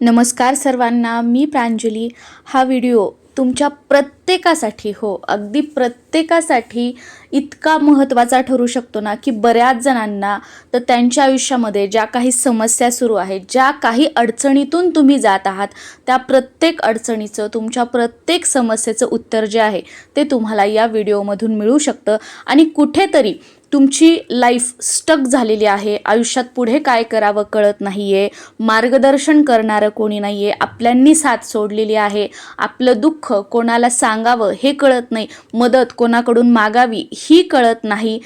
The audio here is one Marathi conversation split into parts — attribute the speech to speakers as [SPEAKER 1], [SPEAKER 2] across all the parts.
[SPEAKER 1] नमस्कार सर्वांना मी प्रांजली. हा व्हिडिओ तुमच्या प्रत्येकासाठी हो अगदी प्रत्येकासाठी इतका महत्त्वाचा ठरू शकतो ना की बऱ्याच जणांना तर त्यांच्या आयुष्यामध्ये ज्या काही समस्या सुरू आहेत ज्या काही अडचणीतून तुम्ही जात आहात त्या प्रत्येक अडचणीचं तुमच्या प्रत्येक समस्येचं उत्तर जे आहे ते तुम्हाला या व्हिडिओमधून मिळू शकतं. आणि कुठेतरी तुमची लाईफ स्टक झालेली आहे. आयुष्यात पुढे काय करावं कळत नाही आहे मार्गदर्शन करणारं कोणी नाही आहे आपल्यांनी साथ सोडलेली आहे. आपलं दुःख कोणाला सांगावं हे कळत नाही. मदत कोणाकडून मागावी ही कळत नाही.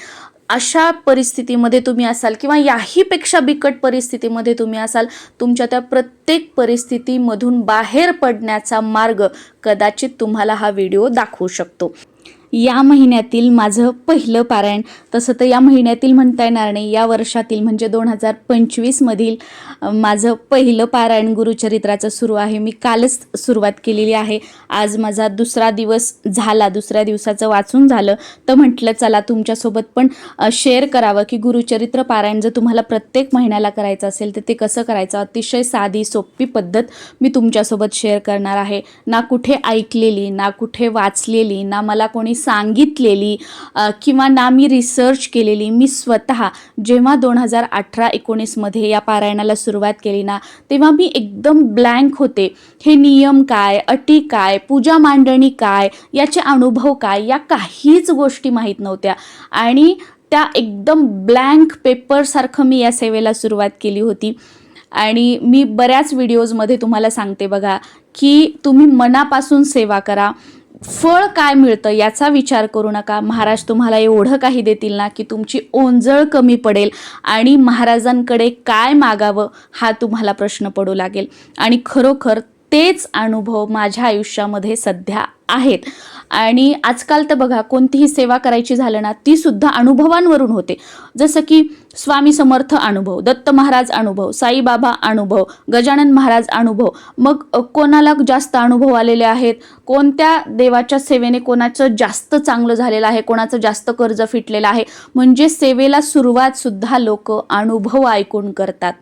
[SPEAKER 1] अशा परिस्थितीमध्ये तुम्ही असाल किंवा याहीपेक्षा बिकट परिस्थितीमध्ये तुम्ही असाल तुमच्या त्या प्रत्येक परिस्थितीमधून बाहेर पडण्याचा मार्ग कदाचित तुम्हाला हा व्हिडिओ दाखवू शकतो. या महिन्यातील माझं पहिलं पारायण तसं तर या महिन्यातील म्हणता येणार नाही या वर्षातील म्हणजे दोन हजार पंचवीसमधील माझं पहिलं पारायण गुरुचरित्राचं सुरू आहे. मी कालच सुरुवात केलेली आहे. आज माझा दुसरा दिवस झाला दुसऱ्या दिवसाचं वाचून झालं. तर म्हटलं चला तुमच्यासोबत पण शेअर करावं की गुरुचरित्र पारायण जर तुम्हाला प्रत्येक महिन्याला करायचं असेल तर ते कसं करायचं? अतिशय साधी सोपी पद्धत मी तुमच्यासोबत शेअर करणार आहे. ना कुठे ऐकलेली ना कुठे वाचलेली ना मला कोणी सांगितलेली किंवा ना मी रिसर्च केलेली मी स्वतः जेव्हा दोन हजार अठरा एकोणीसमध्ये या पारायणाला सुरुवात केली ना तेव्हा मी एकदम ब्लँक होते. हे नियम काय अटी काय पूजा मांडणी काय याचे अनुभव काय या काहीच गोष्टी माहीत नव्हत्या. आणि त्या एकदम ब्लँक पेपरसारखं मी या सेवेला सुरुवात केली होती. आणि मी बऱ्याच व्हिडिओजमध्ये तुम्हाला सांगते बघा की तुम्ही मनापासून सेवा करा. फळ काय मिळतं याचा विचार करू नका. महाराज तुम्हाला एवढं काही देतील ना की तुमची ओंजळ कमी पडेल आणि महाराजांकडे काय मागावं हा तुम्हाला प्रश्न पडू लागेल. आणि खरोखर तेच अनुभव माझ्या आयुष्यामध्ये सध्या आहेत. आणि आजकाल तर बघा कोणतीही सेवा करायची झालं ना ती सुद्धा अनुभवांवरून होते. जसं की स्वामी समर्थ अनुभव दत्त महाराज अनुभव साईबाबा अनुभव गजानन महाराज अनुभव. मग कोणाला जास्त अनुभव आलेले आहेत? कोणत्या देवाच्या सेवेने कोणाचं जास्त चांगलं झालेलं आहे? कोणाचं जास्त कर्ज फिटलेलं आहे? म्हणजे सेवेला सुरुवात सुद्धा लोक अनुभव ऐकून करतात.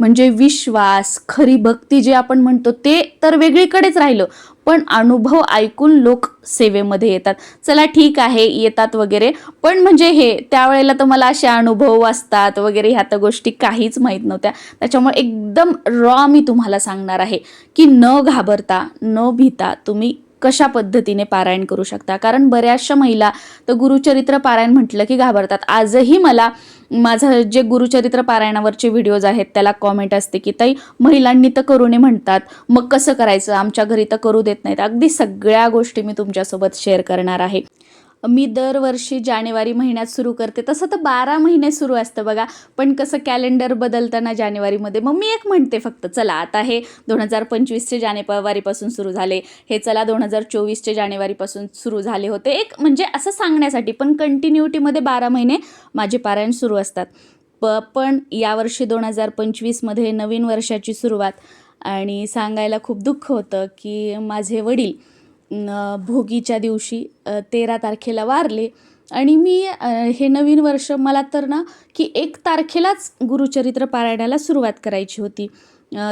[SPEAKER 1] म्हणजे विश्वास खरी भक्ती जे आपण म्हणतो ते तर वेगळीकडेच राहिलं. पण अनुभव ऐकून लोक सेवेमध्ये येतात. चला ठीक आहे येतात वगैरे. पण म्हणजे हे त्यावेळेला तर मला असे अनुभव असतात वगैरे ह्या तर गोष्टी काहीच माहीत नव्हत्या. त्याच्यामुळे एकदम रॉ मी तुम्हाला सांगणार आहे की न घाबरता न भीता तुम्ही कशा पद्धतीने पारायण करू शकता? कारण बऱ्याचशा महिला तर गुरुचरित्र पारायण म्हटलं की घाबरतात. आजही मला माझं जे गुरुचरित्र पारायणावरचे व्हिडिओज आहेत त्याला कॉमेंट असते की ताई महिलांनी तर करू नये म्हणतात. मग कसं करायचं? आमच्या घरी तर करू देत नाहीत. अगदी सगळ्या गोष्टी मी तुमच्यासोबत शेअर करणार आहे. मी दरवर्षी जानेवारी महिन्यात सुरू करते. तसं तर बारा महिने सुरू असतं बघा. पण कसं कॅलेंडर बदलताना जानेवारीमध्ये मग मी एक म्हणते फक्त चला आता हे दोन हजार पंचवीसचे जानेवारीपासून सुरू झाले. हे चला दोन हजार चोवीसचे जानेवारीपासून सुरू झाले होते. एक म्हणजे असं सांगण्यासाठी पण कंटिन्युटीमध्ये बारा महिने माझे पारायण सुरू असतात. प पण यावर्षी दोन हजार पंचवीसमध्ये नवीन वर्षाची सुरुवात. आणि सांगायला खूप दुःख होतं की माझे वडील भोगीच्या दिवशी तेरा तारखेला वारले. आणि मी हे नवीन वर्ष मला तर ना की एक तारखेलाच गुरुचरित्र पारायणाला सुरुवात करायची होती.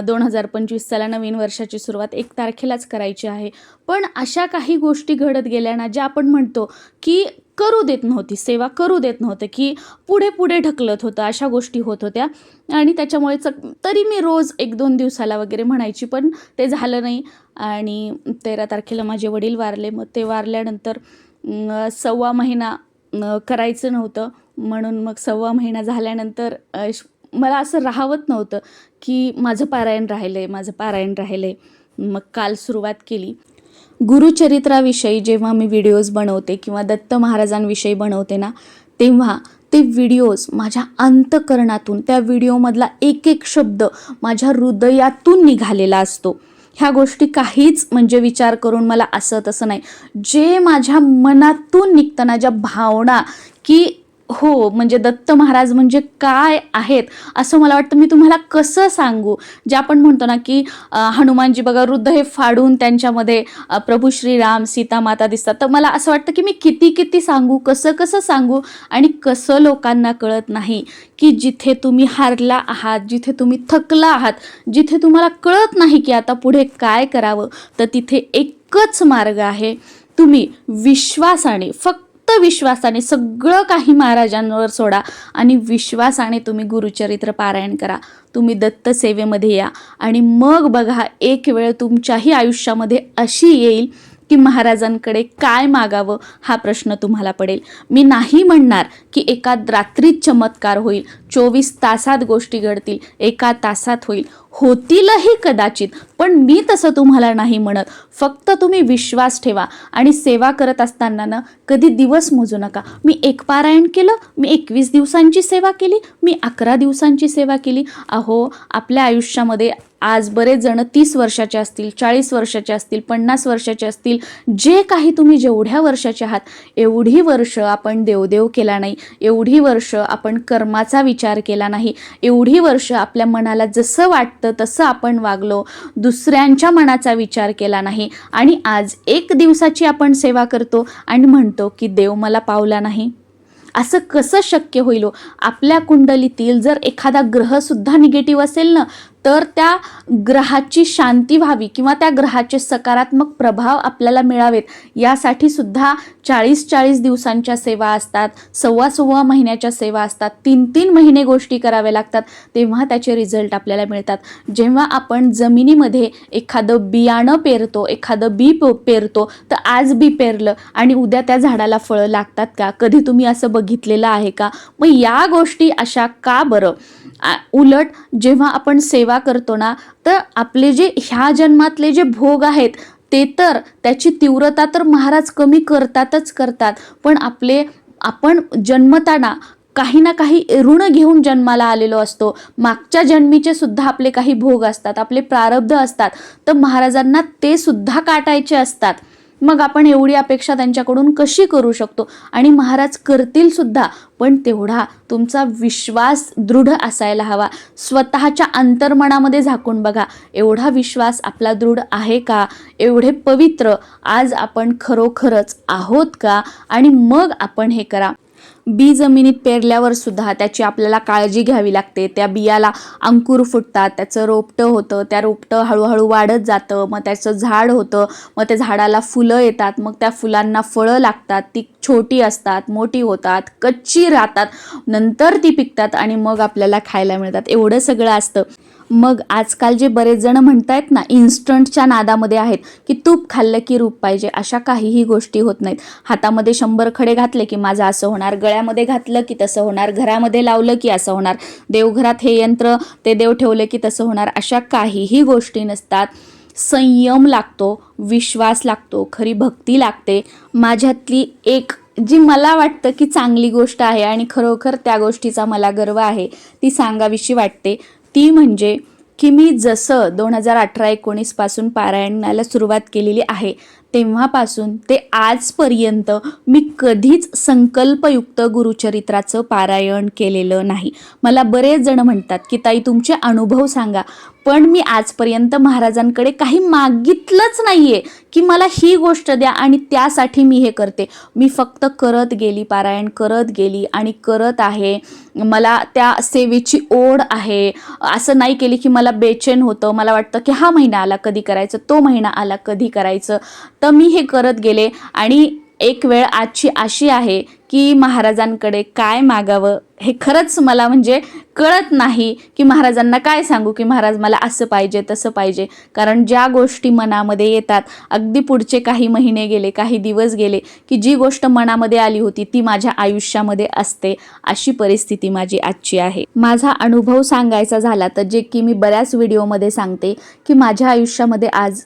[SPEAKER 1] दोन हजार पंचवीस साला नवीन वर्षाची सुरुवात एक तारखेलाच करायची आहे. पण अशा काही गोष्टी घडत गेल्या ना ज्या आपण म्हणतो की करू देत नव्हती सेवा करू देत नव्हतं की पुढे पुढे ढकलत होतं अशा गोष्टी होत होत्या. आणि त्याच्यामुळे च तरी मी रोज एक दोन दिवसाला वगैरे म्हणायची पण ते झालं नाही. आणि तेरा तारखेला माझे वडील वारले मग ते वारल्यानंतर सव्वा महिना करायचं नव्हतं. म्हणून मग सव्वा महिना झाल्यानंतर मला असं राहावत नव्हतं की माझं पारायण राहिलं आहे माझं पारायण राहिलं आहे मग काल सुरुवात केली. गुरुचरित्राविषयी जेव्हा मी व्हिडिओज बनवते किंवा दत्त महाराजांविषयी बनवते ना तेव्हा ते व्हिडिओज माझ्या अंतकरणातून त्या व्हिडिओमधला एक एक शब्द माझ्या हृदयातून निघालेला असतो. ह्या गोष्टी काहीच म्हणजे विचार करून मला असं तसं नाही. जे माझ्या मनातून निघताना ज्या भावना की हो म्हणजे दत्त महाराज म्हणजे काय आहेत? असं मला वाटतं मी तुम्हाला कसं सांगू? जे आपण म्हणतो ना की हनुमानजी बघा वृद्ध हे फाडून त्यांच्यामध्ये प्रभू श्रीराम सीता माता दिसतात. तर मला असं वाटतं की मी किती किती सांगू कसं कसं सांगू आणि कसं लोकांना कळत नाही की जिथे तुम्ही हारला आहात जिथे तुम्ही थकला आहात जिथे तुम्हाला कळत नाही की आता पुढे काय करावं तर तिथे एकच मार्ग आहे. तुम्ही विश्वासाने फक्त विश्वासाने सगळं काही महाराजांवर सोडा आणि विश्वासाने तुम्ही गुरुचरित्र पारायण करा. तुम्ही दत्त सेवेमध्ये या आणि मग बघा एक वेळ तुमच्याही आयुष्यामध्ये अशी येईल की महाराजांकडे काय मागावं हा प्रश्न तुम्हाला पडेल. मी नाही म्हणणार की एका रात्रीत चमत्कार होईल. चोवीस तासात गोष्टी घडतील एका तासात होईल. होतीलही कदाचित पण मी तसं तुम्हाला नाही म्हणत. फक्त तुम्ही विश्वास ठेवा आणि सेवा करत असताना ना कधी दिवस मोजू नका. मी एक पारायण केलं मी एकवीस दिवसांची सेवा केली मी अकरा दिवसांची सेवा केली. अहो आपल्या आयुष्यामध्ये आज बरेच जण तीस वर्षाचे असतील चाळीस वर्षाचे असतील पन्नास वर्षाचे असतील जे काही तुम्ही जेवढ्या वर्षाचे आहात एवढी वर्ष आपण देवदेव केला नाही एवढी वर्ष आपण कर्माचा विचार केला नाही एवढी वर्ष आपल्या मनाला जसं वाटतं तसं आपण वागलो दुसऱ्यांच्या मनाचा विचार केला नाही. आणि आज एक दिवसाची आपण सेवा करतो आणि म्हणतो की देव मला पावला नाही. असं कसं शक्य होईल हो? आपल्या कुंडलीतील जर एखादा ग्रहसुद्धा निगेटिव्ह असेल ना तर त्या ग्रहाची शांती व्हावी किंवा त्या ग्रहाचे सकारात्मक प्रभाव आपल्याला मिळावेत. यासाठी सुद्धा चाळीस चाळीस दिवसांच्या सेवा असतात सव्वा सव्वा महिन्याच्या सेवा असतात तीन तीन महिने गोष्टी कराव्या लागतात तेव्हा त्याचे रिझल्ट आपल्याला मिळतात. जेव्हा आपण जमिनीमध्ये एखादं बियाणं पेरतो एखादं बी प- पेरतो तर आज बी पेरलं आणि उद्या त्या झाडाला फळं लागतात का? कधी तुम्ही असं बघितलेलं आहे का? मग या गोष्टी अशा का बरं? उलट जेव्हा आपण सेवा करतो ना तर आपले जे ह्या जन्मातले जे भोग आहेत ते तर त्याची तीव्रता तर महाराज कमी करतातच करतात. पण आपले आपण जन्मताना काही ना काही ऋण घेऊन जन्माला आलेलो असतो. मागच्या जन्मीचे सुद्धा आपले काही भोग असतात आपले प्रारब्ध असतात. तर महाराजांना ते सुद्धा काटायचे असतात. मग आपण एवढी अपेक्षा त्यांच्याकडून कशी करू शकतो? आणि महाराज करतील सुद्धा पण तेवढा तुमचा विश्वास दृढ असायला हवा. स्वतःच्या अंतर्मनामध्ये झाकून बघा एवढा विश्वास आपला दृढ आहे का? एवढे पवित्र आज आपण खरोखरच आहोत का? आणि मग आपण हे करा. बी जमिनीत पेरल्यावर सुद्धा त्याची आपल्याला काळजी घ्यावी लागते. त्या बियाला अंकुर फुटतात त्याचं रोपटं होतं त्या रोपटं हळूहळू वाढत जातं मग त्याचं झाड होतं मग त्या झाडाला फुलं येतात मग त्या फुलांना फळं लागतात ती छोटी असतात मोठी होतात कच्ची राहतात नंतर ती पिकतात आणि मग आपल्याला खायला मिळतात. एवढं सगळं असतं. मग आजकाल जे बरेच जण म्हणतायत ना इन्स्टंटच्या नादामध्ये आहेत की तूप खाल्लं की रूप पाहिजे अशा काहीही गोष्टी होत नाहीत. हातामध्ये शंभर खडे घातले की माझं असं होणार गळ्यामध्ये घातलं की तसं होणार घरामध्ये लावलं की असं होणार देवघरात हे यंत्र ते देव ठेवलं की तसं होणार अशा काहीही गोष्टी नसतात. संयम लागतो विश्वास लागतो खरी भक्ती लागते. माझ्यातली एक जी मला वाटतं की चांगली गोष्ट आहे आणि खरोखर त्या गोष्टीचा मला गर्व आहे ती सांगावीशी वाटते. ती म्हणजे की मी जसं दोन हजार अठरा एकोणीसपासून पारायणाला सुरुवात केलेली आहे तेव्हापासून ते आजपर्यंत मी कधीच संकल्पयुक्त गुरुचरित्राचं पारायण केलेलं नाही. मला बरेच जण म्हणतात की ताई तुमचे अनुभव सांगा. पण मी आजपर्यंत महाराजांकडे काही मागितलंच नाही आहे की मला ही गोष्ट द्या आणि त्यासाठी मी हे करते. मी फक्त करत गेली पारायण करत गेली आणि करत आहे. मला त्या सेवेची ओढ आहे. असं नाही केली की मला बेचैन होतं. मला वाटतं की हा महिना आला कधी करायचं? तो महिना आला कधी करायचं? तर मी हे करत गेले आणि एक वेळ आजची अशी आहे की महाराजांकडे काय मागावं हे खरंच मला म्हणजे कळत नाही की महाराजांना काय सांगू की महाराज मला असं पाहिजे तसं पाहिजे. कारण ज्या गोष्टी मनामध्ये येतात अगदी पुढचे काही महिने गेले काही दिवस गेले की जी गोष्ट मनामध्ये आली होती ती माझ्या आयुष्यामध्ये असते. अशी परिस्थिती माझी आजची आहे. माझा अनुभव सांगायचा झाला तर जे की मी बऱ्याच व्हिडिओमध्ये सांगते की माझ्या आयुष्यामध्ये आज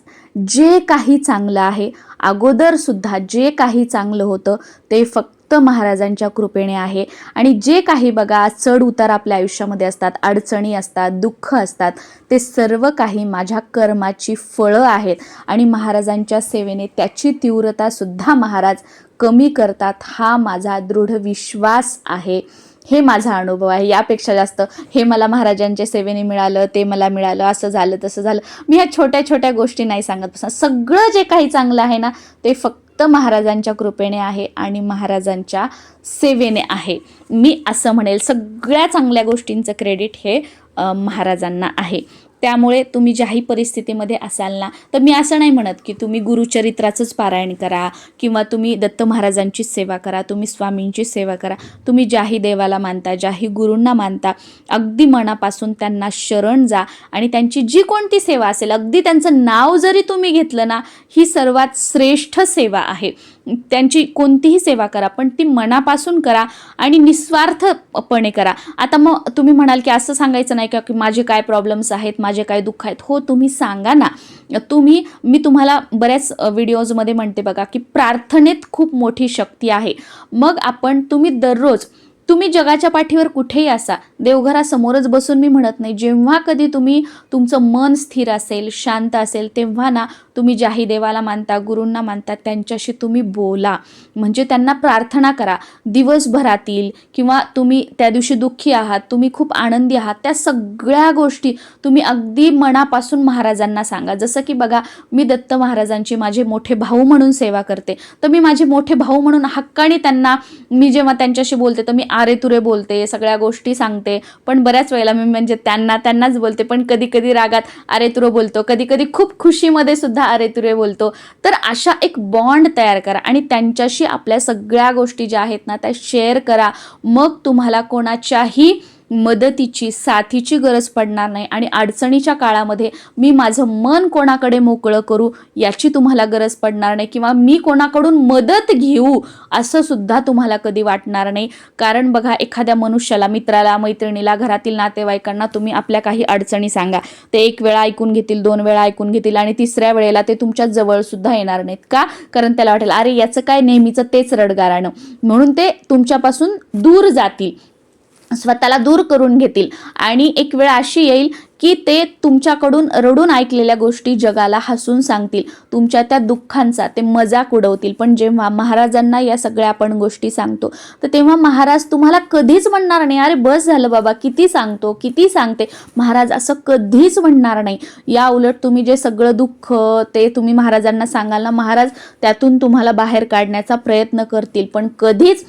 [SPEAKER 1] जे काही चांगलं आहे अगोदरसुद्धा जे काही चांगलं होतं ते फक्त फक्त महाराजांच्या कृपेने आहे. आणि जे काही बघा चढ उतार आपल्या आयुष्यामध्ये असतात अडचणी असतात दुःख असतात ते सर्व काही माझ्या कर्माची फळं आहेत. आणि महाराजांच्या सेवेने त्याची तीव्रतासुद्धा महाराज कमी करतात हा माझा दृढ विश्वास आहे. हे माझा अनुभव आहे. यापेक्षा जास्त हे मला महाराजांच्या सेवेने मिळालं ते मला मिळालं असं झालं तसं झालं. मी ह्या छोट्या छोट्या गोष्टी नाही सांगत सगळं जे काही चांगलं आहे ना ते फक्त महाराजांच्या कृपेने आहे आणि महाराजांच्या सेवेने आहे. मी असं म्हणेल सगळ्या चांगल्या गोष्टींचं क्रेडिट हे महाराजांना आहे. त्यामुळे तुम्ही ज्याही परिस्थितीमध्ये असाल ना तर मी असं नाही म्हणत की तुम्ही गुरुचरित्राचंच पारायण करा किंवा तुम्ही दत्त महाराजांचीच सेवा करा तुम्ही स्वामींची सेवा करा. तुम्ही ज्याही देवाला मानता ज्याही गुरूंना मानता अगदी मनापासून त्यांना शरण जा आणि त्यांची जी कोणती सेवा असेल अगदी त्यांचं नाव जरी तुम्ही घेतलं ना ही सर्वात श्रेष्ठ सेवा आहे. त्यांची कोणतीही सेवा करा पण ती मनापासून करा आणि निस्वार्थपणे करा. आता मग तुम्ही म्हणाल की असं सांगायचं नाही का की माझे काय प्रॉब्लेम्स आहेत माझे काय दुःख आहेत? हो तुम्ही सांगा ना. तुम्ही मी तुम्हाला बऱ्याच व्हिडिओजमध्ये म्हणते बघा की प्रार्थनेत खूप मोठी शक्ती आहे. मग आपण तुम्ही दररोज तुम्ही जगाच्या पाठीवर कुठेही असा देवघरासमोरच बसून मी म्हणत नाही. जेव्हा कधी तुम्ही तुमचं मन स्थिर असेल शांत असेल तेव्हा ना तुम्ही ज्याही देवाला मानता गुरूंना मानता त्यांच्याशी तुम्ही बोला. म्हणजे त्यांना प्रार्थना करा. दिवसभरातील किंवा तुम्ही त्या दिवशी दुःखी आहात तुम्ही खूप आनंदी आहात त्या सगळ्या गोष्टी तुम्ही अगदी मनापासून महाराजांना सांगा. जसं की बघा मी दत्त महाराजांची माझे मोठे भाऊ म्हणून सेवा करते. तर मी माझे मोठे भाऊ म्हणून हक्काने त्यांना मी जेव्हा त्यांच्याशी बोलते तर मी आरे तुरे बोलते सगळ्या गोष्टी सांगते. पण बऱ्याच वेळेला मी म्हणजे त्यांना त्यांनाच बोलते पण कधी कधी रागात अरे तुरे बोलतो कधी कधी खूप खुशीमध्ये सुद्धा अरे तुरे बोलतो. तर अशा एक बॉन्ड तयार करा आणि त्यांच्याशी आपल्या सगळ्या गोष्टी ज्या आहेत ना त्या शेअर करा. मग तुम्हाला कोणाच्याही मदतीची साथीची गरज पडणार नाही आणि अडचणीच्या काळामध्ये मी माझं मन कोणाकडे मोकळं करू याची तुम्हाला गरज पडणार नाही किंवा मी कोणाकडून मदत घेऊ असं सुद्धा तुम्हाला कधी वाटणार नाही. कारण बघा एखाद्या मनुष्याला मित्राला मैत्रिणीला घरातील नातेवाईकांना तुम्ही आपल्या काही अडचणी सांगा. ते एक वेळा ऐकून घेतील दोन वेळा ऐकून घेतील आणि तिसऱ्या वेळेला ते तुमच्या जवळ सुद्धा येणार नाहीत. का? कारण त्याला वाटेल अरे याचं काय नेहमीचं तेच रडगाराणं म्हणून ते तुमच्यापासून दूर जातील. स्वतःला दूर करून घेतील. आणि एक वेळ अशी येईल की ते तुमच्याकडून रडून ऐकलेल्या गोष्टी जगाला हसून सांगतील. तुमच्या त्या दुःखांचा ते मजाक उडवतील. पण जेव्हा महाराजांना या सगळ्या आपण गोष्टी सांगतो तर तेव्हा महाराज तुम्हाला कधीच म्हणणार नाही अरे बस झालं बाबा किती सांगतो किती सांगते. महाराज असं कधीच म्हणणार नाही. या उलट तुम्ही जे सगळं दुःख ते तुम्ही महाराजांना सांगाल ना महाराज त्यातून तुम्हाला बाहेर काढण्याचा प्रयत्न करतील. पण कधीच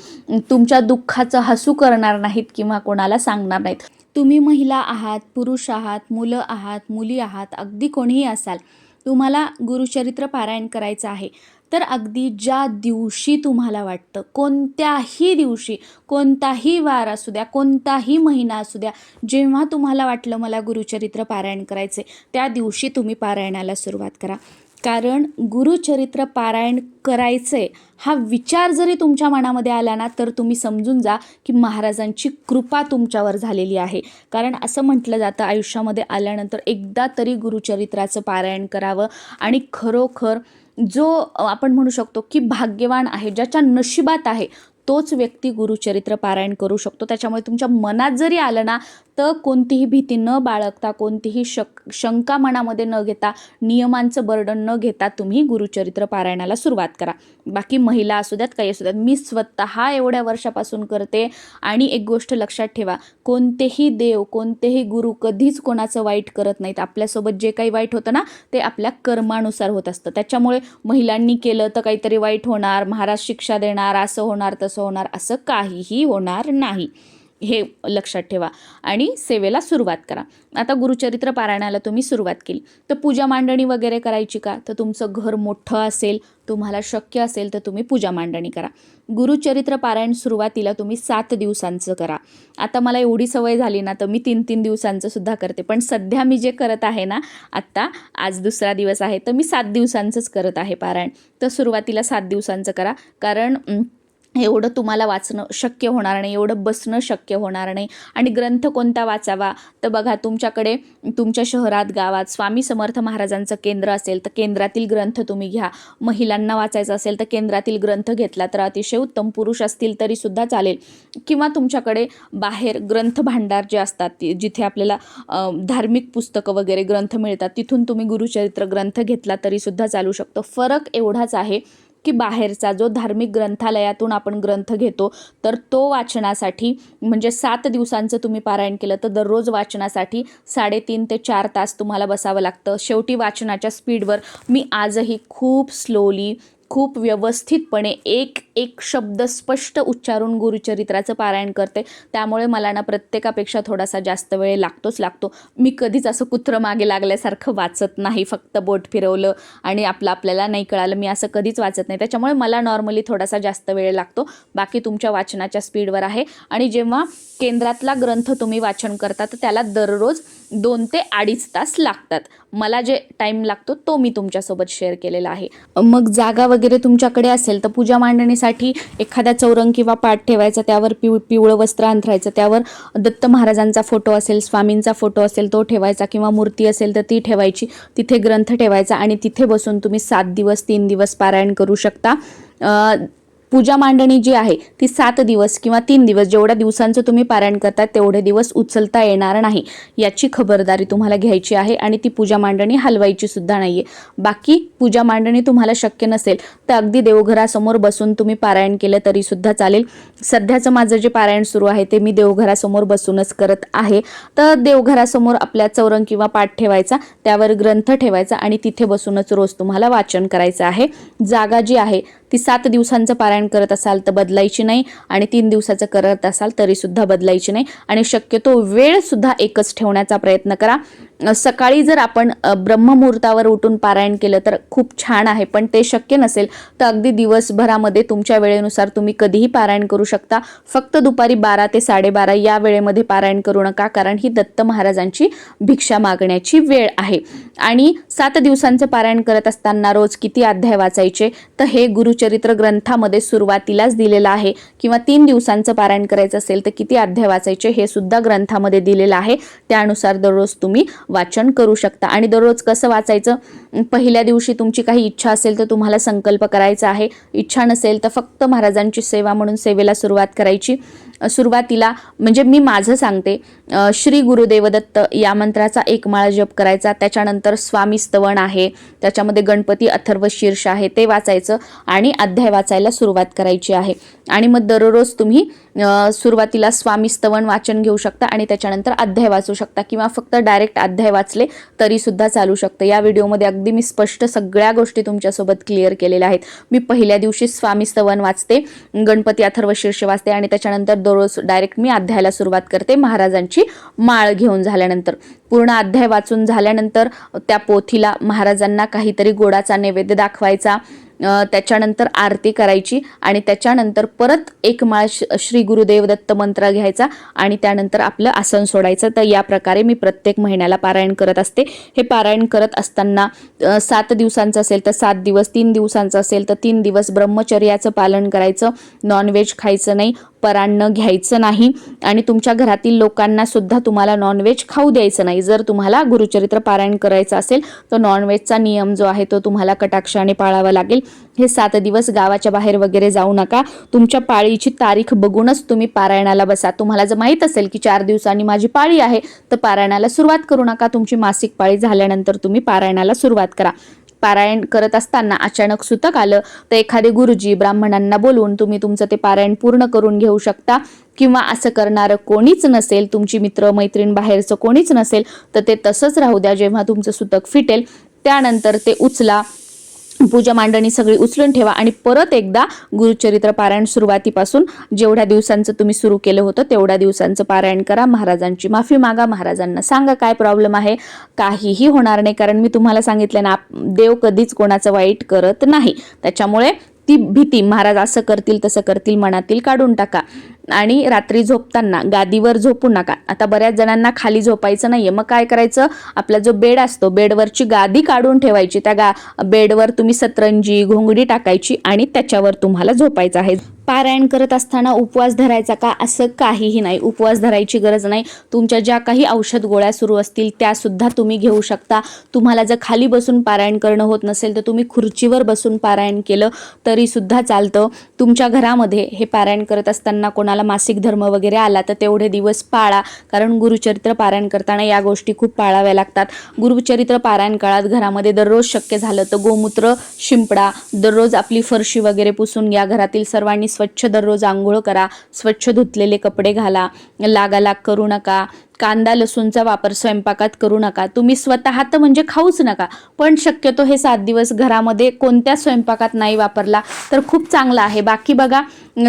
[SPEAKER 1] तुमच्या दुःखाचं हसू करणार नाहीत किंवा कोणाला सांगणार नाहीत. तुम्ही महिला आहात पुरुष आहात मुलं आहात मुली आहात अगदी कोणीही असाल तुम्हाला गुरुचरित्र पारायण करायचं आहे तर अगदी ज्या दिवशी तुम्हाला वाटतं कोणत्याही दिवशी कोणताही वार असू द्या कोणताही महिना असू द्या जेव्हा तुम्हाला वाटलं मला गुरुचरित्र पारायण करायचे त्या दिवशी तुम्ही पारायणाला सुरुवात करा. कारण गुरुचरित्र पारायण करायचे हा विचार जरी तुमच्या मनामध्ये आला ना तर तुम्ही समजून जा की महाराजांची कृपा तुमच्यावर झालेली आहे. कारण असं म्हटलं जातं आयुष्यामध्ये आल्यानंतर एकदा तरी गुरुचरित्राचं पारायण करावं आणि खरोखर जो आपण म्हणू शकतो की भाग्यवान आहे ज्याच्या नशिबात आहे तोच व्यक्ती गुरुचरित्र पारायण करू शकतो. त्याच्यामुळे तुमच्या मनात जरी आलं ना तर कोणतीही भीती न बाळगता कोणतीही शक शंका मनामध्ये न घेता नियमांचं बर्डन न घेता तुम्ही गुरुचरित्र पारायणाला सुरुवात करा. बाकी महिला असू द्यात काही असू द्यात मी स्वतः एवढ्या वर्षापासून करते आणि एक गोष्ट लक्षात ठेवा कोणतेही देव कोणतेही गुरु कधीच कोणाचं वाईट करत नाहीत. आपल्यासोबत जे काही वाईट होतं ना ते आपल्या कर्मानुसार होत असतं. त्याच्यामुळे महिलांनी केलं तर काहीतरी वाईट होणार महाराज शिक्षा देणार असं होणार तसं होणार असं काहीही होणार नाही. हे लक्षात ठेवा. आणि सेवेला सुरुवात करा. आता गुरुचरित्र पारायणाला तुम्ही सुरुवात केली. तर पूजा मांडणी वगैरे करायची का? तर तुमचं घर मोठं असेल तुम्हाला शक्य असेल तर तुम्ही पूजा मांडणी करा. गुरुचरित्र पारायण सुरुवातीला तुम्ही सात दिवसांचं करा. आता मला एवढी सवय झाली ना तर मी तीन तीन दिवसांचं सुद्धा करते. पण सध्या मी जे करत आहे ना आत्ता आज दुसरा दिवस आहे तर मी सात दिवसांचंच करत आहे पारायण. तर सुरुवातीला सात दिवसांचं करा. कारण एवढं तुम्हाला वाचणं शक्य होणार नाही एवढं बसणं शक्य होणार नाही. आणि ग्रंथ कोणता वाचावा? तर बघा तुमच्याकडे तुमच्या शहरात गावात स्वामी समर्थ महाराजांचं केंद्र असेल तर केंद्रातील ग्रंथ तुम्ही घ्या. महिलांना वाचायचं असेल तर केंद्रातील ग्रंथ घेतला तर अतिशय उत्तम पुरुष असतील तरीसुद्धा चालेल. किंवा तुमच्याकडे बाहेर ग्रंथ भांडार जे असतात ती- जिथे आपल्याला धार्मिक पुस्तकं वगैरे ग्रंथ मिळतात तिथून तुम्ही गुरुचरित्र ग्रंथ घेतला तरीसुद्धा चालू शकतो. फरक एवढाच आहे की बाहेरचा जो धार्मिक ग्रंथालयातून आपण ग्रंथ घेतो तर तो वाचनासाठी म्हणजे सात दिवसांचं तुम्ही पारायण केलं तर दररोज वाचनासाठी साडेतीन ते चार तास तुम्हाला बसावं लागतं. शेवटी वाचनाच्या स्पीडवर मी आजही खूप स्लोली खूप व्यवस्थितपणे एक एक शब्द स्पष्ट उच्चारून गुरुचरित्राचं पारायण करते. त्यामुळे मला ना प्रत्येकापेक्षा थोडासा जास्त वेळ लागतोच लागतो. मी कधीच असं कुत्रं मागे लागल्यासारखं वाचत नाही फक्त बोट फिरवलं आणि आपलं आपल्याला नाही कळालं. मी असं कधीच वाचत नाही. त्याच्यामुळे मला नॉर्मली थोडासा जास्त वेळ लागतो. बाकी तुमच्या वाचनाच्या स्पीडवर आहे. आणि जेव्हा केंद्रातला ग्रंथ तुम्ही वाचन करता तर त्याला दररोज दोन ते अडीच तास लागतात. मला जे टाईम लागतो तो मी तुमच्यासोबत शेअर केलेला आहे. मग जागा वगैरे तुमच्याकडे असेल तर पूजा मांडणीसाठी एखादा चौरंग किंवा पाठ ठेवायचा त्यावर पिव पिवळं वस्त्र अंथरायचं त्यावर दत्त महाराजांचा फोटो असेल स्वामींचा फोटो असेल तो ठेवायचा किंवा मूर्ती असेल तर ती ठेवायची. तिथे ग्रंथ ठेवायचा आणि तिथे बसून तुम्ही सात दिवस तीन दिवस पारायण करू शकता. पूजा मांडणी जी आहे ती सात दिवस किंवा तीन दिवस जेवढ्या दिवसांचं तुम्ही पारायण करता तेवढे दिवस उचलता येणार नाही. याची खबरदारी तुम्हाला घ्यायची आहे आणि ती पूजा मांडणी हलवायची सुद्धा नाही आहे बाकी पूजा मांडणी तुम्हाला शक्य नसेल तर अगदी देवघरासमोर बसून तुम्ही पारायण केलं तरी सुद्धा चालेल. सध्याचं माझं जे पारायण सुरू आहे ते मी देवघरासमोर बसूनच करत आहे. तर देवघरासमोर आपल्या चौरंग किंवा पाठ ठेवायचा त्यावर ग्रंथ ठेवायचा आणि तिथे बसूनच रोज तुम्हाला वाचन करायचं आहे. जागा जी आहे ती सात दिवसांचं पारायण करत असाल तर बदलायची नाही आणि तीन दिवसाचं करत असाल तरी सुद्धा बदलायची नाही. आणि शक्यतो वेळ सुद्धा एकच ठेवण्याचा प्रयत्न करा. सकाळी जर आपण ब्रह्ममुहूर्तावर उठून पारायण केलं तर खूप छान आहे पण ते शक्य नसेल तर अगदी दिवसभरामध्ये तुमच्या वेळेनुसार तुम्ही कधीही पारायण करू शकता. फक्त दुपारी बारा ते साडेबारा या वेळेमध्ये पारायण करू नका कारण ही दत्त महाराजांची भिक्षा मागण्याची वेळ आहे. आणि सात दिवसांचं पारायण करत असताना रोज किती अध्याय वाचायचे? तर हे गुरुचरित्र ग्रंथामध्ये सुरुवातीलाच दिलेलं आहे. किंवा तीन दिवसांचं पारायण करायचं असेल तर किती अध्याय वाचायचे हे सुद्धा ग्रंथामध्ये दिलेलं आहे. त्यानुसार दररोज तुम्ही वाचन करू शकता. आणि दररोज कसं वाचायचं? पहिल्या दिवशी तुमची काही इच्छा असेल तर तुम्हाला संकल्प करायचा आहे. इच्छा नसेल तर फक्त महाराजांची सेवा म्हणून सेवेला सुरुवात करायची. सुरुवातीला म्हणजे मी माझं सांगते. श्री गुरुदेवदत्त या मंत्राचा एक माळा जप करायचा. त्याच्यानंतर स्वामी स्तवन आहे. त्याच्यामध्ये गणपती अथर्व शीर्ष आहे. ते वाचायचं आणि अध्याय वाचायला सुरुवात करायची आहे. आणि मग दररोज तुम्ही सुरुवातीला स्वामी स्तवन वाचन घेऊ शकता आणि त्याच्यानंतर अध्याय वाचू शकता किंवा फक्त डायरेक्ट अध्याय वाचले तरी सुद्धा चालू शकतं. या व्हिडिओमध्ये अगदी मी स्पष्ट सगळ्या गोष्टी तुमच्यासोबत क्लिअर केलेल्या आहेत. मी पहिल्या दिवशी स्वामी स्तवन वाचते गणपती अथर्व शीर्ष वाचते आणि त्याच्यानंतर दररोज डायरेक्ट मी अध्यायाला सुरुवात करते. महाराजांची माळ घेऊन झाल्यानंतर पूर्ण अध्याय वाचून झाल्यानंतर त्या पोथीला महाराजांना काहीतरी गोडाचा नैवेद्य दाखवायचा त्याच्यानंतर आरती करायची आणि त्याच्यानंतर परत एक माळ श- श्री गुरुदेव दत्त मंत्र घ्यायचा आणि त्यानंतर आपलं आसन सोडायचं. तर या प्रकारे मी प्रत्येक महिन्याला पारायण करत असते. हे पारायण करत असताना सात दिवसांचं असेल तर सात दिवस तीन दिवसांचं असेल तर तीन दिवस ब्रह्मचर्याचं पालन करायचं. नॉनव्हेज खायचं नाही. परान्न घ्यायचं नाही आणि तुमच्या घरातील लोकांना सुद्धा तुम्हाला नॉनव्हेज खाऊ द्यायचं नाही. जर तुम्हाला गुरुचरित्र पारायण करायचं असेल तर नॉनव्हेजचा नियम जो आहे तो तुम्हाला कटाक्षाने पाळावा लागेल. हे सात दिवस गावाच्या बाहेर वगैरे जाऊ नका. तुमच्या पाळीची तारीख बघूनच तुम्ही पारायणाला बसा. तुम्हाला जर माहीत असेल की चार दिवसांनी माझी पाळी आहे तर पारायणाला सुरुवात करू नका. तुमची मासिक पाळी झाल्यानंतर तुम्ही पारायणाला सुरुवात करा. पारायण करत असताना अचानक सुतक आलं तर एखादे गुरुजी ब्राह्मणांना बोलवून तुम्ही तुमचं ते पारायण पूर्ण करून घेऊ शकता किंवा असं करणारं कोणीच नसेल तुमची मित्र मैत्रीण बाहेरचं कोणीच नसेल तर ते तसंच राहू द्या जेव्हा तुमचं सुतक फिटेल त्यानंतर ते उचला पूजा मांडणी सगळी उचलून ठेवा आणि परत एकदा गुरुचरित्र पारायण सुरुवातीपासून जेवढ्या दिवसांचं तुम्ही सुरू केलं होतं तेवढ्या दिवसांचं पारायण करा. महाराजांची माफी मागा. महाराजांना सांगा काय प्रॉब्लेम आहे. काहीही होणार नाही. कारण मी तुम्हाला सांगितलं ना आप- देव कधीच कोणाचं वाईट करत नाही. त्याच्यामुळे ती भीती महाराज असं करतील तसं करतील मनातील काढून टाका. आणि रात्री झोपताना गादीवर झोपू नका. आता बऱ्याच जणांना खाली झोपायचं नाहीये. मग काय करायचं? आपला जो बेड असतो बेडवरची गादी काढून ठेवायची. त्या गा बेडवर तुम्ही सतरंजी घोंगडी टाकायची आणि त्याच्यावर तुम्हाला झोपायचं आहे. पारायण करत असताना उपवास धरायचा का? असं काहीही नाही. उपवास धरायची गरज नाही. तुमच्या ज्या काही औषध गोळ्या सुरू असतील त्यासुद्धा तुम्ही घेऊ शकता. तुम्हाला जर खाली बसून पारायण करणं होत नसेल तर तुम्ही खुर्चीवर बसून पारायण केलं तरीसुद्धा चालतं. तुमच्या घरामध्ये हे पारायण करत असताना कोणाला मासिक धर्म वगैरे आला तर तेवढे दिवस पाळा. कारण गुरुचरित्र पारायण करताना या गोष्टी खूप पाळाव्या लागतात. गुरुचरित्र पारायण काळात घरामध्ये दररोज शक्य झालं तर गोमूत्र शिंपडा दररोज आपली फरशी वगैरे पुसून या घरातील सर्वांनी स्वच्छ दररोज आंघोळ करा स्वच्छ धुतलेले कपडे घाला लागालाग करू नका. कांदा लसूणचा वापर स्वयंपाकात करू नका. तुम्ही स्वतः तर म्हणजे खाऊच नका पण शक्यतो हे सात दिवस घरामध्ये कोणत्या स्वयंपाकात नाही वापरला तर खूप चांगला आहे. बाकी बघा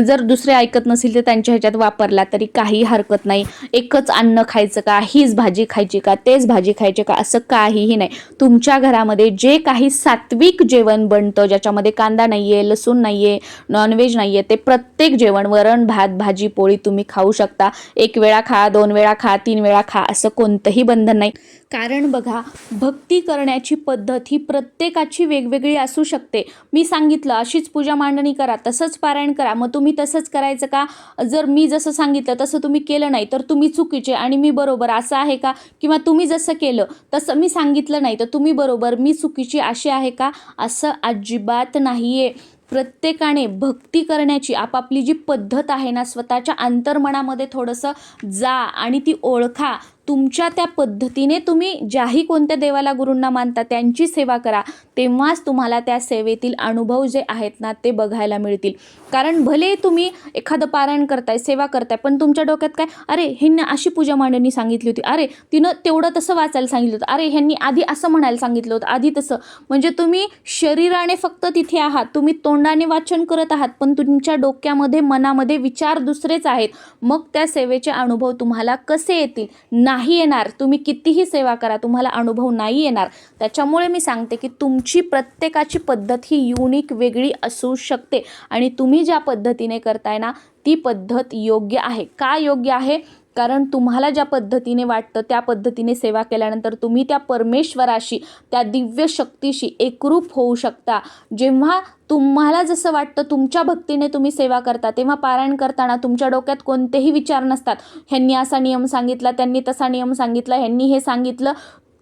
[SPEAKER 1] जर दुसरे ऐकत नसेल तर त्यांच्या ह्याच्यात वापरला तरी काही हरकत नाही. एकच अन्न खायचं का हीच भाजी खायची का तेच भाजी खायची का असं काहीही नाही. तुमच्या घरामध्ये जे काही सात्विक जेवण बनतं ज्याच्यामध्ये कांदा नाही आहे लसूण नाही आहे नॉनव्हेज नाही आहे ते प्रत्येक जेवण वरण भात भाजी पोळी तुम्ही खाऊ शकता. एक वेळा खा दोन वेळा खा तीन वेळा खा असं कोणतंही बंधन नाही. कारण बघा भक्ती करण्याची पद्धत ही प्रत्येकाची वेगवेगळी असू शकते. मी सांगितलं अशीच पूजा मांडणी करा तसंच पारायण करा. मग तुम्ही तसंच करायचं का? जर मी जसं सांगितलं तसं तुम्ही केलं नाही तर तुम्ही चुकीचे आणि मी बरोबर असं आहे का? किंवा तुम्ही जसं केलं तसं मी सांगितलं नाही तर तुम्ही बरोबर मी चुकीची अशी आहे का? असं अजिबात नाही आहे प्रत्येकाने भक्ती करण्याची आपापली जी पद्धत आहे ना स्वतःच्या अंतर्मनामध्ये थोडंसं जा आणि ती ओळखा. तुमच्या त्या पद्धतीने तुम्ही ज्याही कोणत्या देवाला गुरूंना मानता त्यांची सेवा करा तेव्हाच तुम्हाला त्या सेवेतील अनुभव जे आहेत ना ते बघायला मिळतील. कारण भले तुम्ही एखादं पारायण करताय सेवा करताय पण तुमच्या डोक्यात काय अरे हिनं अशी पूजा मांडणी सांगितली होती अरे तिनं तेवढं तसं वाचायला सांगितलं होतं अरे ह्यांनी आधी असं म्हणायला सांगितलं होतं आधी तसं. म्हणजे तुम्ही शरीराने फक्त तिथे आहात तुम्ही तोंडाने वाचन करत आहात पण तुमच्या डोक्यामध्ये मनामध्ये विचार दुसरेच आहेत. मग त्या सेवेचे अनुभव तुम्हाला कसे येतील? ना नाही येणार तुम्ही कितीही सेवा करा तुम्हाला अनुभव नाही येणार. त्याच्यामुळे मी सांगते की तुमची प्रत्येकाची पद्धत ही युनिक वेगळी असू शकते. आणि तुम्ही ज्या पद्धतीने करताय ना ती पद्धत योग्य आहे. का योग्य आहे? कारण तुम्हाला ज्या पद्धतीने वाटतं त्या पद्धतीने सेवा केल्यानंतर तुम्ही त्या परमेश्वराशी त्या दिव्य शक्तीशी एकरूप होऊ शकता. जेव्हा तुम्हाला जसं वाटतं तुमच्या भक्तीने तुम्ही सेवा करता तेव्हा पारायण करताना तुमच्या डोक्यात कोणतेही विचार नसतात. ह्यांनी असा नियम सांगितला त्यांनी तसा नियम सांगितला ह्यांनी हे सांगितलं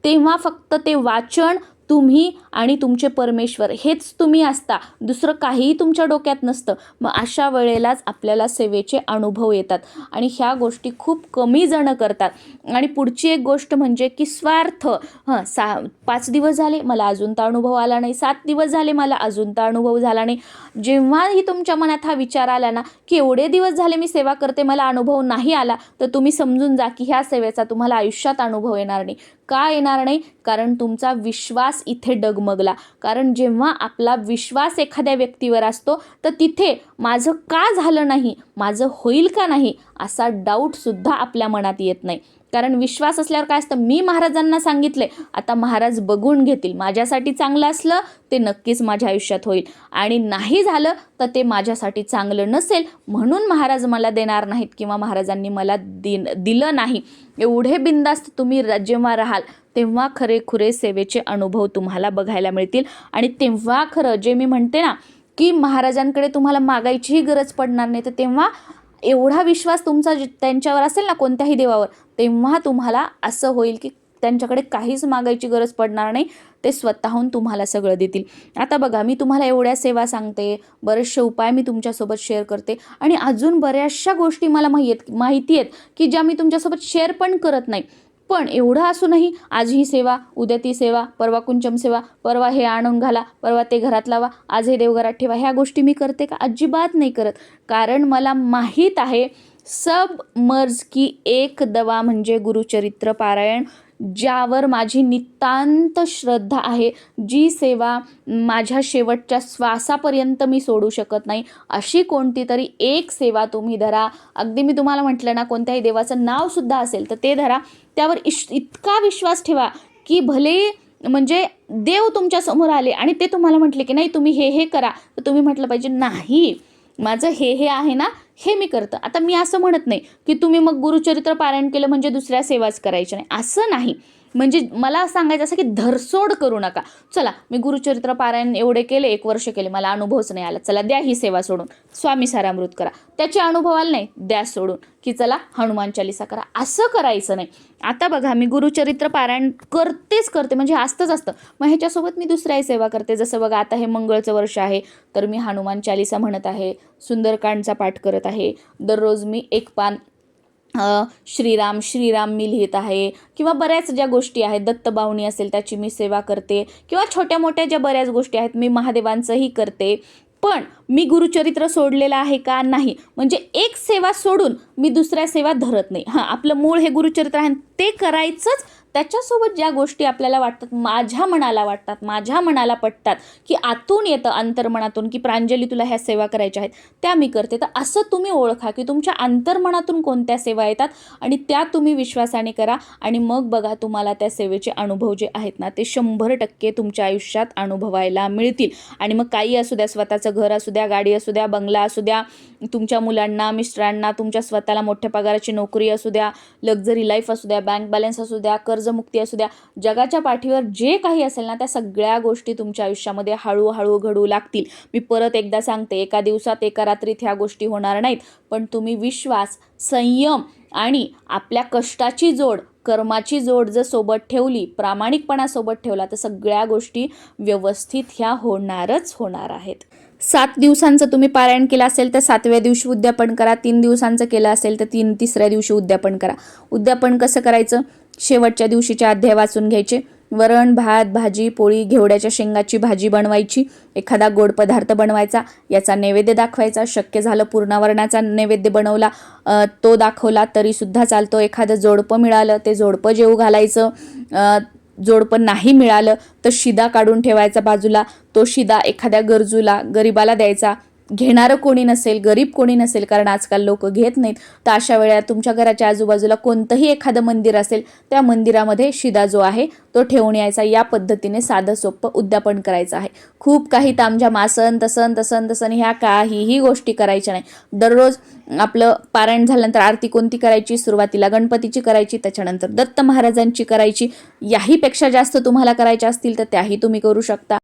[SPEAKER 1] तेव्हा फक्त ते वाचन तुम्ही आणि तुमचे परमेश्वर हेच तुम्ही असता. दुसरं काहीही तुमच्या डोक्यात नसतं. मग अशा वेळेलाच आपल्याला सेवेचे अनुभव येतात. आणि ह्या गोष्टी खूप कमी जणं करतात. आणि पुढची एक गोष्ट म्हणजे की स्वार्थ. हां सा पाच दिवस झाले मला अजून तर अनुभव आला नाही. सात दिवस झाले मला अजून तर अनुभव झाला नाही. जेव्हाही तुमच्या मनात हा विचार आला ना की एवढे दिवस झाले मी सेवा करते मला अनुभव नाही आला तर तुम्ही समजून जा की ह्या सेवेचा तुम्हाला आयुष्यात अनुभव येणार नाही. का येणार नाही? कारण तुमचा विश्वास इथे डगमगला. कारण जेव्हा आपला विश्वास एखाद्या व्यक्तीवर असतो तर तिथे माझं का झालं नाही? माझं होईल का नाही? असा डाऊटसुद्धा आपल्या मनात येत नाही. कारण विश्वास असल्यावर काय असतं? मी महाराजांना सांगितले आता महाराज बघून घेतील. माझ्यासाठी चांगलं असलं ते नक्कीच माझ्या आयुष्यात होईल. आणि नाही झालं तर ते माझ्यासाठी चांगलं नसेल. म्हणून महाराज मला देणार नाहीत किंवा महाराजांनी मला दिन दिलं नाही. एवढे बिंदास्त तुम्ही जेव्हा राहाल तेव्हा खरे खुरे सेवेचे अनुभव तुम्हाला बघायला मिळतील. आणि तेव्हा खरं जे मी म्हणते ना की महाराजांकडे तुम्हाला मागायचीही गरज पडणार नाही तर तेव्हा एवढा विश्वास तुमचा जे- त्यांच्यावर असेल ना कोणत्याही देवावर तेव्हा तुम्हाला असं होईल की त्यांच्याकडे काहीच मागायची गरज पडणार नाही ते स्वतःहून तुम्हाला सगळं देतील. आता बघा मी तुम्हाला एवढ्या सेवा सांगते बरेचसे उपाय मी तुमच्यासोबत शेअर करते आणि अजून बऱ्याचशा गोष्टी मला माहीत माहिती आहेत की ज्या मी तुमच्यासोबत शेअर पण करत नाही. पण एवढं असूनही आज ही सेवा उद्या ती सेवा परवा कुंचम सेवा परवा हे आणून घाला परवा ते घरात लावा आज हे देवघरात ठेवा ह्या गोष्टी मी करते का? अजिबात नाही करत. कारण मला माहीत आहे सब मर्ज की एक दवा म्हणजे गुरुचरित्र पारायण. ज्यावर माझी नितांत श्रद्धा आहे जी सेवा माझ्या शेवटच्या श्वासापर्यंत मी सोडू शकत नाही अशी कोणती तरी एक सेवा तुम्ही धरा. अगदी मी तुम्हाला म्हटलं ना कोणत्याही देवाचं नावसुद्धा असेल तर ते धरा. त्यावर इश इतका विश्वास ठेवा की भले म्हणजे देव तुमच्यासमोर आले आणि ते तुम्हाला म्हटले की नाही तुम्ही हे हे करा. तर तुम्ही म्हटलं पाहिजे नाही. माझं हे हे आहे ना हे मी करतं. आता मी असं म्हणत नाही की तुम्ही मग गुरुचरित्र पारायण केलं म्हणजे दुसऱ्या सेवाच करायच्या नाही. असं नाही. म्हणजे मला सांगायचं असं की धरसोड करू नका. चला मी गुरुचरित्र पारायण एवढे केले एक वर्ष केले मला अनुभवच नाही आला. चला द्या ही सेवा सोडून. स्वामी सारामृत करा. त्याचे अनुभव आले नाही द्या सोडून. की चला हनुमान चालिसा करा. असं करायचं नाही. आता बघा मी गुरुचरित्र पारायण करतेच करते म्हणजे असतंच असतं. मग ह्याच्यासोबत मी दुसऱ्याही सेवा करते. जसं बघा आता हे मंगळचं वर्ष आहे तर मी हनुमान चालिसा म्हणत आहे सुंदरकांडचा पाठ करत आहे. दररोज मी एक पान श्रीराम श्रीराम मी लिहित आहे किंवा बऱ्याच ज्या गोष्टी आहेत दत्तबावणी असेल त्याची मी सेवा करते किंवा छोट्या मोठ्या ज्या बऱ्याच गोष्टी आहेत मी महादेवांचंही करते. पण मी गुरुचरित्र सोडलेलं आहे का? नाही. म्हणजे एक सेवा सोडून मी दुसऱ्या सेवा धरत नाही. हां आपलं मूळ हे गुरुचरित्र आहे ते करायचंच त्याच्यासोबत ज्या गोष्टी आपल्याला वाटतात माझ्या मनाला वाटतात माझ्या मनाला पटतात की आतून येतं अंतर्मनातून की प्रांजली तुला ह्या सेवा करायच्या आहेत त्या मी करते. तर असं तुम्ही ओळखा की तुमच्या अंतर्मनातून कोणत्या सेवा येतात आणि त्या तुम्ही विश्वासाने करा आणि मग बघा तुम्हाला त्या सेवेचे अनुभव जे आहेत ना ते शंभर टक्के तुमच्या आयुष्यात अनुभवायला मिळतील. आणि मग काही असू द्या स्वतःचं घर असू द्या गाडी असू द्या बंगला असू द्या तुमच्या मुलांना मिस्टरांना तुमच्या स्वतःला मोठ्या पगाराची नोकरी असू द्या लक्झरी लाईफ असू द्या बँक बॅलन्स असू द्या कर कर्जमुक्ती असू द्या जगाच्या पाठीवर जे काही असेल ना त्या सगळ्या गोष्टी तुमच्या आयुष्यामध्ये हळूहळू घडू लागतील. मी परत एकदा सांगते एका दिवसात एका रात्रीत ह्या गोष्टी होणार नाहीत पण तुम्ही विश्वास संयम आणि आपल्या कष्टाची जोड कर्माची जोड जर सोबत ठेवली प्रामाणिकपणा सोबत ठेवला तर सगळ्या गोष्टी व्यवस्थित ह्या होणारच होणार आहेत. सात दिवसांचं तुम्ही पारायण केलं असेल तर सातव्या दिवशी उद्यापन करा तीन दिवसांचं केलं असेल तर तीन तिसऱ्या दिवशी उद्यापन करा. उद्यापन कसं करायचं? शेवटच्या दिवशीचे अध्याय वाचून घ्यायचे. वरण भात भाजी पोळी घेवड्याच्या शेंगाची भाजी बनवायची. एखादा गोड पदार्थ बनवायचा याचा नैवेद्य दाखवायचा. शक्य झालं पूर्णावरणाचा नैवेद्य बनवला तो दाखवला तरीसुद्धा चालतो. एखादं जोडपं मिळालं ते जोडपं जेऊ घालायचं. जोडपं नाही मिळालं तर शिदा काढून ठेवायचा बाजूला. तो शिदा एखाद्या गरजूला गरिबाला द्यायचा. घेणारं कोणी नसेल गरीब कोणी नसेल कारण आजकाल लोक घेत नाहीत तर अशा वेळेला तुमच्या घराच्या आजूबाजूला कोणतंही एखादं मंदिर असेल त्या मंदिरामध्ये शिदा जो आहे तो ठेवून यायचा. या पद्धतीने साधं सोपं उद्यापन करायचं आहे. खूप काही तामझाम आसन तसन तसन तसन ह्या काहीही गोष्टी करायच्या नाही. दररोज आपलं पारायण झाल्यानंतर आरती कोणती करायची सुरुवातीला गणपतीची करायची त्याच्यानंतर दत्त महाराजांची करायची याहीपेक्षा जास्त तुम्हाला करायच्या असतील तर त्याही तुम्ही करू शकता.